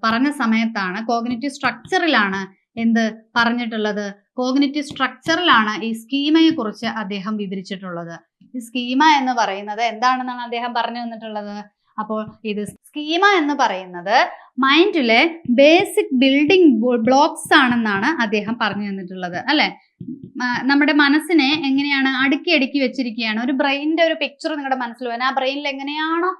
[SPEAKER 1] പറഞ്ഞ സമയത്താണ് കോഗ്നേറ്റീവ് സ്ട്രക്ചറിലാണ് എന്ത് പറഞ്ഞിട്ടുള്ളത്? കോഗ്നിറ്റീവ് സ്ട്രക്ചറിലാണ് ഈ സ്കീമയെ കുറിച്ച് അദ്ദേഹം വിവരിച്ചിട്ടുള്ളത്. ഈ സ്കീമ എന്ന് പറയുന്നത് എന്താണെന്നാണ് അദ്ദേഹം പറഞ്ഞു തന്നിട്ടുള്ളത്? അപ്പോൾ ഇത് സ്കീമ എന്ന് പറയുന്നത് മൈൻഡിലെ ബേസിക് ബിൽഡിംഗ് ബ്ലോക്സ് ആണെന്നാണ് അദ്ദേഹം പറഞ്ഞു തന്നിട്ടുള്ളത് അല്ലെ? നമ്മുടെ മനസ്സിനെ എങ്ങനെയാണ് അടുക്കി അടുക്കി വെച്ചിരിക്കുകയാണ്. ഒരു ബ്രെയിനിന്റെ ഒരു പിക്ചർ നിങ്ങളുടെ മനസ്സിൽ വരാൻ ആ ബ്രെയിനിൽ എങ്ങനെയാണോ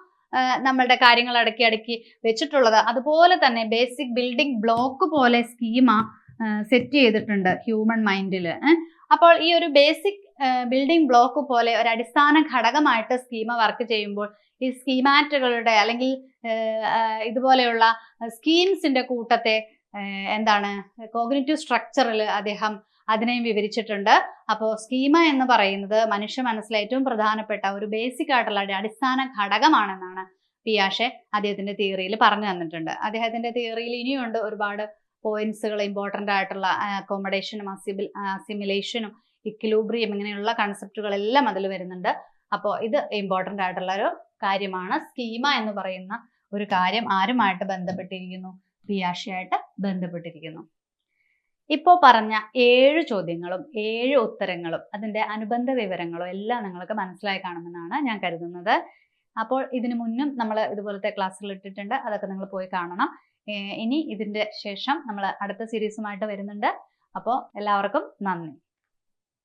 [SPEAKER 1] നമ്മളുടെ കാര്യങ്ങൾ അടുക്കി അടുക്കി വെച്ചിട്ടുള്ളത്. അതുപോലെ തന്നെ ബേസിക് ബിൽഡിംഗ് ബ്ലോക്ക് പോലെ സ്കീമ സെറ്റ് ചെയ്തിട്ടുണ്ട് ഹ്യൂമൻ മൈൻഡിൽ അപ്പോൾ ഈ ഒരു ബേസിക് ബിൽഡിംഗ് ബ്ലോക്ക് പോലെ ഒരു അടിസ്ഥാന ഘടകമായിട്ട് സ്കീമ വർക്ക് ചെയ്യുമ്പോൾ ഈ സ്കീമാറ്റുകളുടെ അല്ലെങ്കിൽ ഇതുപോലെയുള്ള സ്കീംസിന്റെ കൂട്ടത്തെ എന്താണ് കോഗ്നിറ്റീവ് സ്ട്രക്ചറിൽ അദ്ദേഹം അതിനെയും വിവരിച്ചിട്ടുണ്ട്. അപ്പോൾ സ്കീമ എന്ന് പറയുന്നത് മനുഷ്യ മനസ്സിലെ ഏറ്റവും പ്രധാനപ്പെട്ട ഒരു ബേസിക് ആയിട്ടുള്ള അടിസ്ഥാന ഘടകമാണെന്നാണ് പിയാഷെ അദ്ദേഹത്തിന്റെ തിയറിയിൽ പറഞ്ഞു തന്നിട്ടുണ്ട്. അദ്ദേഹത്തിന്റെ തിയറിയിൽ ഇനിയുണ്ട് ഒരുപാട് പോയിന്റ്സുകൾ ഇമ്പോർട്ടന്റ് ആയിട്ടുള്ള അക്കോമഡേഷനും അസിബിൽ അസിമിലേഷനും ഇക്വിലൂബ്രിയം ഇങ്ങനെയുള്ള കൺസെപ്റ്റുകളെല്ലാം അതിൽ വരുന്നുണ്ട്. അപ്പോൾ ഇത് ഇമ്പോർട്ടന്റ് ആയിട്ടുള്ള ഒരു കാര്യമാണ്. സ്കീമ എന്ന് പറയുന്ന ഒരു കാര്യം ആരുമായിട്ട് ബന്ധപ്പെട്ടിരിക്കുന്നു? പിയാഷയായിട്ട് ബന്ധപ്പെട്ടിരിക്കുന്നു. ഇപ്പോൾ പറഞ്ഞ ഏഴ് ചോദ്യങ്ങളും ഏഴ് ഉത്തരങ്ങളും അതിന്റെ അനുബന്ധ വിവരങ്ങളും എല്ലാം നിങ്ങൾക്ക് മനസ്സിലായി കാണുമെന്നാണ് ഞാൻ കരുതുന്നത്. അപ്പോൾ ഇതിനു മുന്നും നമ്മൾ ഇതുപോലത്തെ ക്ലാസ്സുകൾ ഇട്ടിട്ടുണ്ട് അതൊക്കെ നിങ്ങൾ പോയി കാണണം. ഇനി ഇതിന്റെ ശേഷം നമ്മൾ അടുത്ത സീരീസുമായിട്ട് വരുന്നുണ്ട്. അപ്പോൾ എല്ലാവർക്കും നന്ദി.